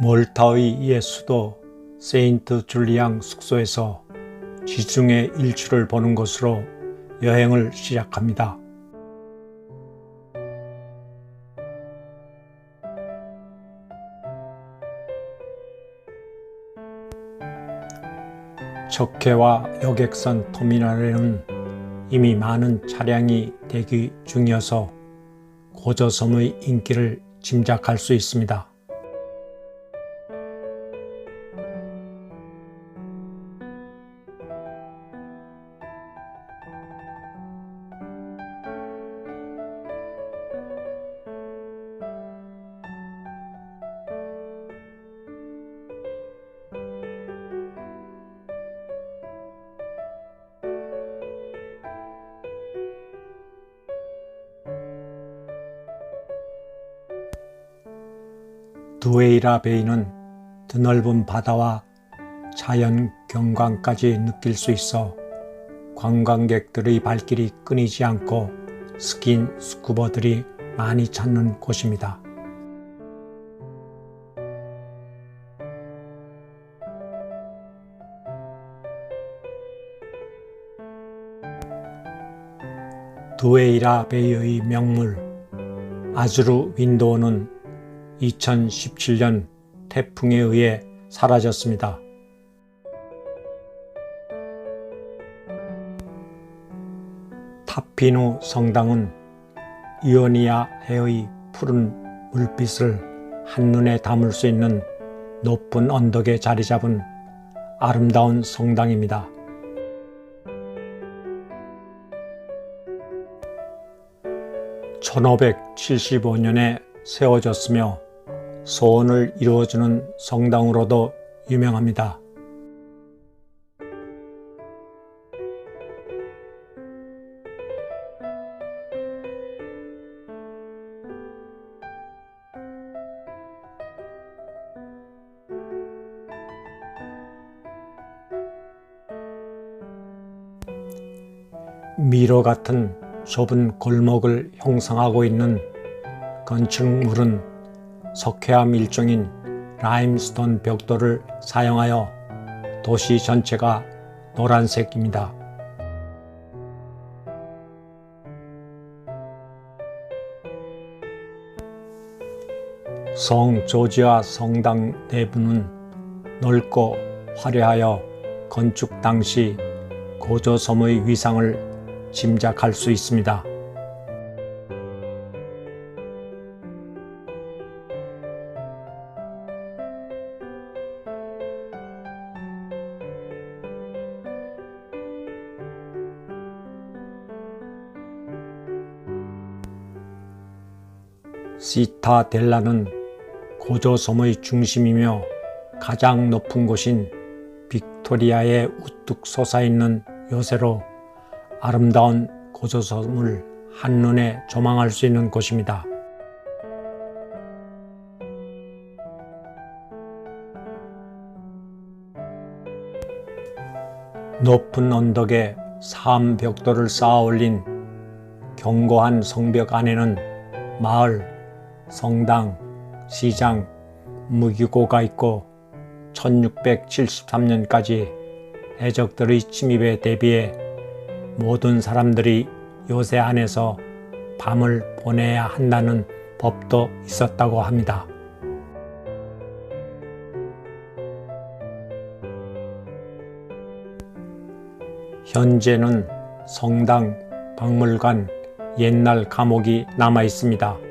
몰타의 옛 수도 세인트 줄리앙 숙소에서 지중해 일출을 보는 곳으로 여행을 시작합니다. 적해와 여객선 터미널에는 이미 많은 차량이 대기 중이어서 고저섬의 인기를 짐작할 수 있습니다. 두에이라 베이는 드넓은 바다와 자연 경관까지 느낄 수 있어 관광객들의 발길이 끊이지 않고 스킨 스쿠버들이 많이 찾는 곳입니다. 두에이라 베이의 명물 아즈루 윈도우는 2017년 태풍에 의해 사라졌습니다. 타피누 성당은 이오니아 해의 푸른 물빛을 한눈에 담을 수 있는 높은 언덕에 자리 잡은 아름다운 성당입니다. (1575년에) 세워졌으며 소원을 이루어주는 성당으로도 유명합니다. 미로 같은 좁은 골목을 형성하고 있는 건축물은 석회암 일종인 라임스톤 벽돌을 사용하여 도시 전체가 노란색입니다. 성 조지아 성당 내부는 넓고 화려하여 건축 당시 고조섬의 위상을 짐작할 수 있습니다. 시타델라는 고조섬의 중심이며 가장 높은 곳인 빅토리아에 우뚝 솟아있는 요새로 아름다운 고조섬을 한눈에 조망할 수 있는 곳입니다. 높은 언덕에 사암 벽돌을 쌓아 올린 견고한 성벽 안에는 마을, 성당, 시장, 무기고가 있고 1673년까지 해적들의 침입에 대비해 모든 사람들이 요새 안에서 밤을 보내야 한다는 법도 있었다고 합니다. 현재는 성당, 박물관, 옛날 감옥이 남아 있습니다.